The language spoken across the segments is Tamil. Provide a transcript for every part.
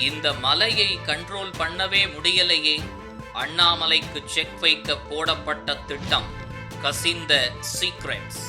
இந்த மலையை கண்ட்ரோல் பண்ணவே முடியலையே. அண்ணாமலைக்கு செக் வைக்க போடப்பட்ட திட்டம் கசிந்த சீக்ரெட்ஸ்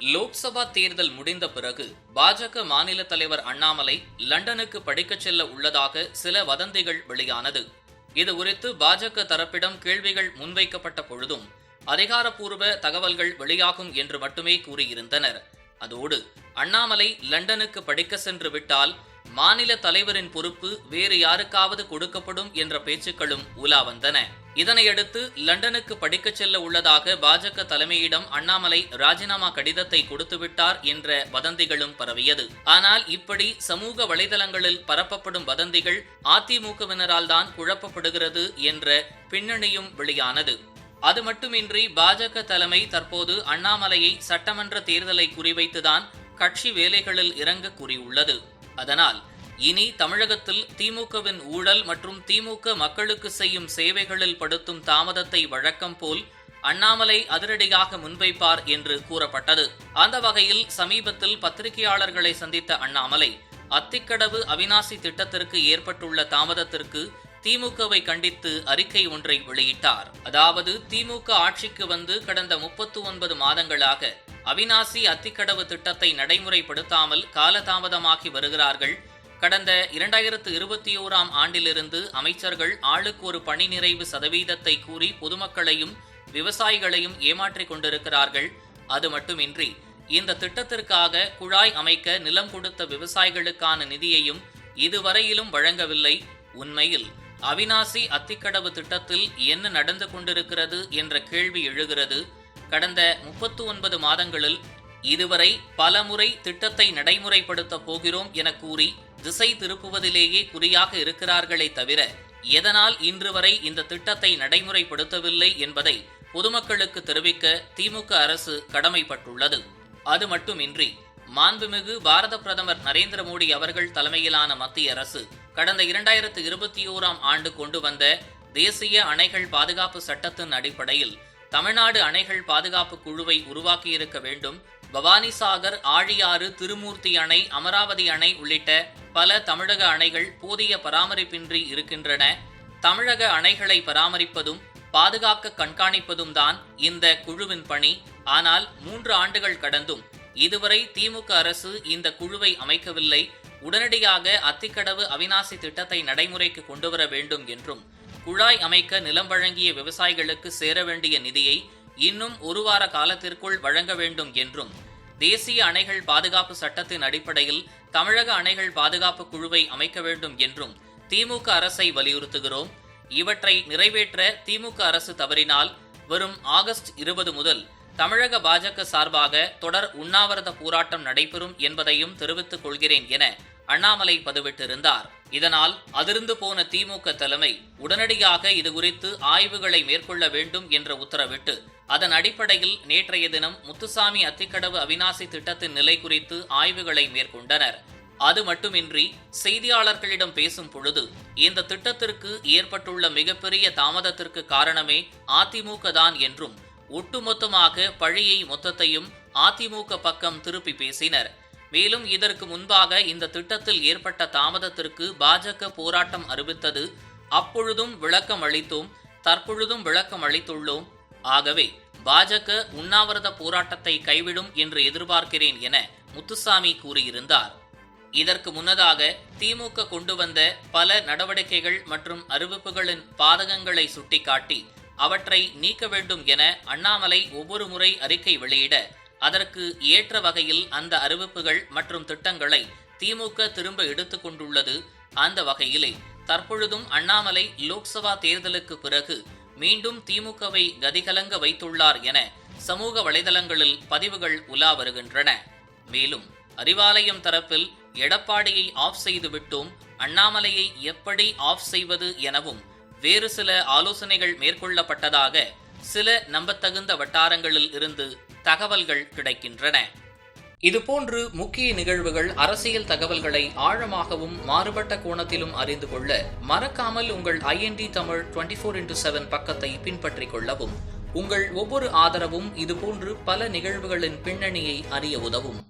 லோக்சபா தேர்தல் முடிந்த பிறகு பாஜக மாநில தலைவர் அண்ணாமலை லண்டனுக்கு படிக்கச் செல்ல உள்ளதாக சில வதந்திகள் வெளியானது. இது குறித்து பாஜக தரப்பிடம் கேள்விகள் முன்வைக்கப்பட்ட பொழுதும் அதிகாரப்பூர்வ தகவல்கள் வெளியாகும் என்று மட்டுமே கூறியிருந்தனர். அதோடு அண்ணாமலை லண்டனுக்கு படிக்க சென்று விட்டால் மாநில தலைவரின் பொறுப்பு வேறு யாருக்காவது கொடுக்கப்படும் என்ற பேச்சுக்களும் உலா வந்தன. இதனையடுத்து லண்டனுக்கு படிக்கச் செல்ல உள்ளதாக பாஜக தலைமையிடம் அண்ணாமலை ராஜினாமா கடிதத்தை கொடுத்துவிட்டார் என்ற வதந்திகளும் பரவியது. ஆனால் இப்படி சமூக வலைதளங்களில் பரப்பப்படும் வதந்திகள் அதிமுகவினரால் தான் குழப்பப்படுகிறது என்ற பின்னணியும் வெளியானது. அது மட்டுமின்றி பாஜக தலைமை தற்போது அண்ணாமலையை சட்டமன்ற தேர்தலை குறிவைத்துதான் கட்சி வேலைகளில் இறங்க கூறியுள்ளது. அதனால் இனி தமிழகத்தில் திமுகவின் ஊழல் மற்றும் திமுக மக்களுக்கு செய்யும் சேவைகளில் படுத்தும் தாமதத்தை வழக்கம் போல் அண்ணாமலை அதிரடியாக முன்வைப்பார் என்று கூறப்பட்டது. அந்த வகையில் சமீபத்தில் பத்திரிகையாளர்களை சந்தித்த அண்ணாமலை அத்திக்கடவு அவினாசி திட்டத்திற்கு ஏற்பட்டுள்ள தாமதத்திற்கு திமுகவை கண்டித்து அறிக்கை ஒன்றை வெளியிட்டார். அதாவது திமுக ஆட்சிக்கு வந்து கடந்த முப்பத்து ஒன்பது மாதங்களாக அவினாசி அத்திக்கடவு திட்டத்தை நடைமுறைப்படுத்தாமல் காலதாமதமாகி வருகிறார்கள். கடந்த இரண்டாயிரத்து இருபத்தி ஓராம் ஆண்டிலிருந்து அமைச்சர்கள் ஆளுக்கு ஒரு பணி நிறைவு சதவீதத்தை கூறி பொதுமக்களையும் விவசாயிகளையும் ஏமாற்றிக் கொண்டிருக்கிறார்கள். அது மட்டுமின்றி இந்த திட்டத்திற்காக குழாய் அமைக்க நிலம் கொடுத்த விவசாயிகளுக்கான நிதியையும் இதுவரையிலும் வழங்கவில்லை. உண்மையில் அவினாசி அத்திக்கடவு திட்டத்தில் என்ன நடந்து கொண்டிருக்கிறது என்ற கேள்வி எழுகிறது. கடந்த முப்பத்து ஒன்பது மாதங்களில் இதுவரை பலமுறை திட்டத்தை நடைமுறைப்படுத்த போகிறோம் என கூறி திசை திருப்புவதிலேயே குறியாக இருக்கிறார்களே தவிர எதனால் இன்று வரை இந்த திட்டத்தை நடைமுறைப்படுத்தவில்லை என்பதை பொதுமக்களுக்கு தெரிவிக்க திமுக அரசு கடமைப்பட்டுள்ளது. அது மட்டுமின்றி மாண்புமிகு பாரத பிரதமர் நரேந்திர மோடி அவர்கள் தலைமையிலான மத்திய அரசு கடந்த இரண்டாயிரத்து இருபத்தி ஓராம் ஆண்டு கொண்டு வந்த தேசிய அணைகள் பாதுகாப்பு சட்டத்தின் அடிப்படையில் தமிழ்நாடு அணைகள் பாதுகாப்பு குழுவை உருவாக்கியிருக்க வேண்டும். பவானிசாகர் ஆழியாறு திருமூர்த்தி அணை அமராவதி அணை உள்ளிட்ட பல தமிழக அணைகள் போதிய பராமரிப்பின்றி இருக்கின்றன. தமிழக அணைகளை பராமரிப்பதும் பாதுகாக்க கண்காணிப்பதும் தான் இந்த குழுவின் பணி. ஆனால் மூன்று ஆண்டுகள் கடந்தும் இதுவரை திமுக அரசு இந்த குழுவை அமைக்கவில்லை. உடனடியாக அத்திக்கடவு அவினாசி திட்டத்தை நடைமுறைக்கு கொண்டுவர வேண்டும் என்றும் குழாய் அமைக்க நிலம் வழங்கிய விவசாயிகளுக்கு சேர வேண்டிய நிதியை இன்னும் ஒரு வார காலத்திற்குள் வழங்க வேண்டும் என்றும் தேசிய அணைகள் பாதுகாப்பு சட்டத்தின் அடிப்படையில் தமிழக அணைகள் பாதுகாப்பு குழுவை அமைக்க வேண்டும் என்றும் திமுக அரசை வலியுறுத்துகிறோம். இவற்றை நிறைவேற்ற திமுக அரசு தவறினால் வரும் ஆகஸ்ட் இருபது முதல் தமிழக பாஜக சார்பாக தொடர் உண்ணாவிரத போராட்டம் நடைபெறும் என்பதையும் தெரிவித்துக் கொள்கிறேன் என அண்ணாமலை பதிவிட்டிருந்தார். இதனால் அதிர்ந்து போன திமுக தலைமை உடனடியாக இது குறித்து ஆய்வுகளை மேற்கொள்ள வேண்டும் என்ற உத்தரவிட்டு அதன் அடிப்படையில் நேற்றைய தினம் முத்துசாமி அத்திக்கடவு அவினாசி திட்டத்தின் நிலை குறித்து ஆய்வுகளை மேற்கொண்டனர். அது மட்டுமின்றி செய்தியாளர்களிடம் பேசும் பொழுது இந்த திட்டத்திற்கு ஏற்பட்டுள்ள மிகப்பெரிய தாமதத்திற்கு காரணமே அதிமுக தான் என்றும் ஒட்டுமொத்தமாக பழியை மொத்தத்தையும் அதிமுக பக்கம் திருப்பி பேசினர். மேலும் இதற்கு முன்பாக இந்த திட்டத்தில் ஏற்பட்ட தாமதத்திற்கு பாஜக போராட்டம் அறிவித்தது. அப்பொழுதும் விளக்கம் அளித்தோம் தற்பொழுதும் விளக்கம் அளித்துள்ளோம். ஆகவே பாஜக உண்ணாவிரத போராட்டத்தை கைவிடும் என்று எதிர்பார்க்கிறேன் என முத்துசாமி கூறியிருந்தார். இதற்கு முன்னதாக திமுக கொண்டு வந்த பல நடவடிக்கைகள் மற்றும் அறிவிப்புகளின் பாதகங்களை சுட்டிக்காட்டி அவற்றை நீக்க வேண்டும் என அண்ணாமலை ஒவ்வொரு முறை அறிக்கை வெளியிட அதற்கு ஏற்ற வகையில் அந்த அறிவிப்புகள் மற்றும் திட்டங்களை திமுக திரும்ப எடுத்துக் கொண்டுள்ளது. அந்த வகையிலே தற்பொழுதும் அண்ணாமலை லோக்சபா தேர்தலுக்கு பிறகு மீண்டும் திமுகவை கதிகலங்க வைத்துள்ளார் என சமூக வலைதளங்களில் பதிவுகள் உலா வருகின்றன. மேலும் அறிவாலயம் தரப்பில் எடப்பாடியை ஆஃப் செய்துவிட்டோம் அண்ணாமலையை எப்படி ஆஃப் செய்வது எனவும் வேறு சில ஆலோசனைகள் மேற்கொள்ளப்பட்டதாக சில நம்பத்தகுந்த வட்டாரங்களில் இருந்து தகவல்கள் கிடைக்கின்றன. இதுபோன்று முக்கிய நிகழ்வுகள் அரசியல் தகவல்களை ஆழமாகவும் மாறுபட்ட கோணத்திலும் அறிந்து கொள்ள மறக்காமல் உங்கள் IND Tamil twenty four into seven பக்கத்தை பின்பற்றிக் கொள்ளவும் உங்கள் ஒவ்வொரு ஆதரவும் இதுபோன்று பல நிகழ்வுகளின் பின்னணியை அறிய உதவும்.